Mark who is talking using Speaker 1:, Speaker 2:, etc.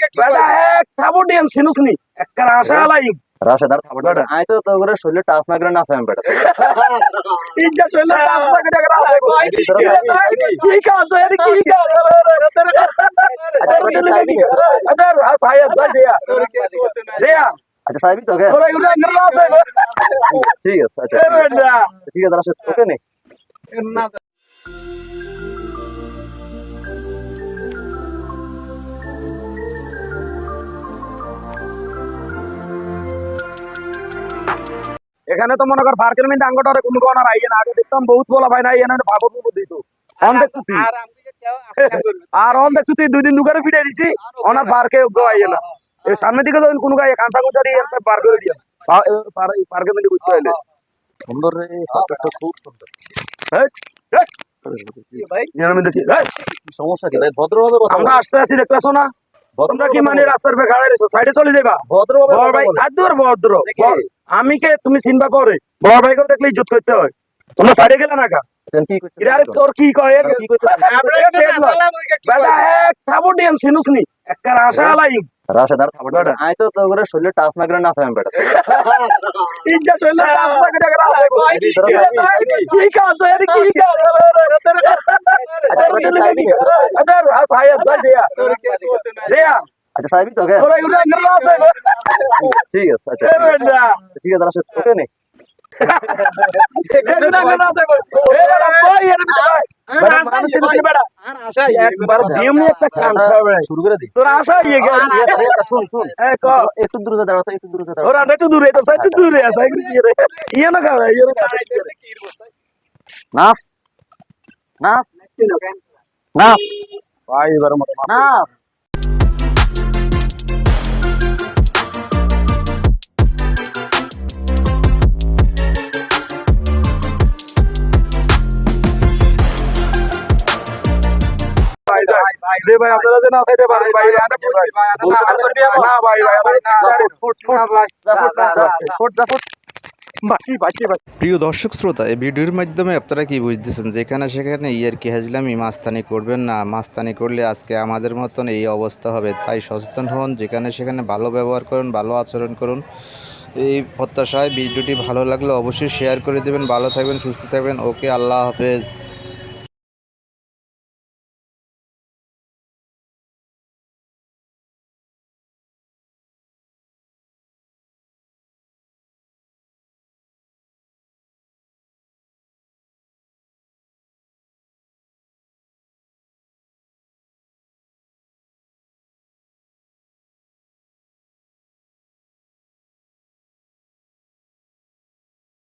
Speaker 1: এক খাব ডিম সিনুস নি। একটা আশা লাই
Speaker 2: রাশেদার খাবার বেটা আই তো তো করে শরীরে টাচ না করে নাচাম বেটা
Speaker 1: ইজ্জা শৈল রাস্তা করে গেরা কি কাজ? এর কি কাজ? আদার সায়া যাই দিয়া। দিয়া।
Speaker 2: আচ্ছা সাহেবই ঠিক আছে আচ্ছা। ঠিক আছে রাশেদ
Speaker 1: এখানে তো মনে কর পার্কের মধ্যে আঙ্গটারে কোনো কোন আইয়ে না আগে দেখতাম বহুত বলা ভাই না এখানে ভাবো দিত। অন দেখছি আর অন দেখছি তুই দুই দিন দুগারে ফিরে দিছি অনার পার্কে গো আইয়ে না। এই সামনের দিকে যখন কোনো গায়ে কাঁচা কুচারি পার করে দিয়া পার্কের মধ্যে বুঝতে পারলে
Speaker 2: সুন্দর রে হাতটা খুব সুন্দর। সমস্যা কি ভাই? ভদ্রভাবে কথা
Speaker 1: আমরা আসতে আসি দেখতেছো না? তোমরা কি মানে রাস্তার পে খাড়া রেছো সাইডে চলে যাবা
Speaker 2: ভদ্রভাবে
Speaker 1: ভাই
Speaker 2: বলো।
Speaker 1: ভদ্র। আমি কে? তুমি চিনবা করে বড় ভাইকে দেখলে ইজ্জত করতে হয়। তোমরা সাইডে গেলে না কা তোর কি কয়? নি। একটা আশা লাই।
Speaker 2: রাশেদার আই তো শরীরে টাচ না করে নাচাম বেটা।
Speaker 1: গেরা কি কাজ এর কি কাজ আদার সায়া যাই দিয়া দিয়া
Speaker 2: আচ্ছা সাহেবই
Speaker 1: আছে
Speaker 2: ঠিক আছে আচ্ছা ঠিক আছে রাশেদ তোকে নে
Speaker 1: এগুলো না বেটা একবার ডিম একটা কাঁচা
Speaker 2: শুরু করে দি।
Speaker 1: তোর আশা ইয়ে গেল
Speaker 2: শুন শুন।
Speaker 1: এ ক?
Speaker 2: একটু দূরে দাঁড়াও একটু দূরে দাঁড়াও।
Speaker 1: ওরা একটু দূরে তো সাইড দূরে আছে এগুলো কি রে ইয়ে না ইয়ে ভাই এবার রে ভাই আপনারা যে না সাইডে ভাই ভাই না ভাই ভাই ভাই ফুট ফুট ফুট যা ফুট বাকি বাকি বাকি
Speaker 3: প্রিয় দর্শক শ্রোতা এই ভিডিওর মাধ্যমে আপনারা কি বুঝতেছেন যেখানে সেখানে ইয়ার কি হাজলামি মাস্তানি করবেন না? মাস্তানি করলে আজকে আমাদের মতন এই অবস্থা হবে। তাই সচেতন হন যেখানে সেখানে ভালো ব্যবহার করুন ভালো আচরণ করুন। এই প্রত্যাশায় ভিডিওটি ভালো লাগলে অবশ্যই শেয়ার করে দেবেন। ভালো থাকবেন সুস্থ থাকবেন। ওকে আল্লাহ হাফেজ।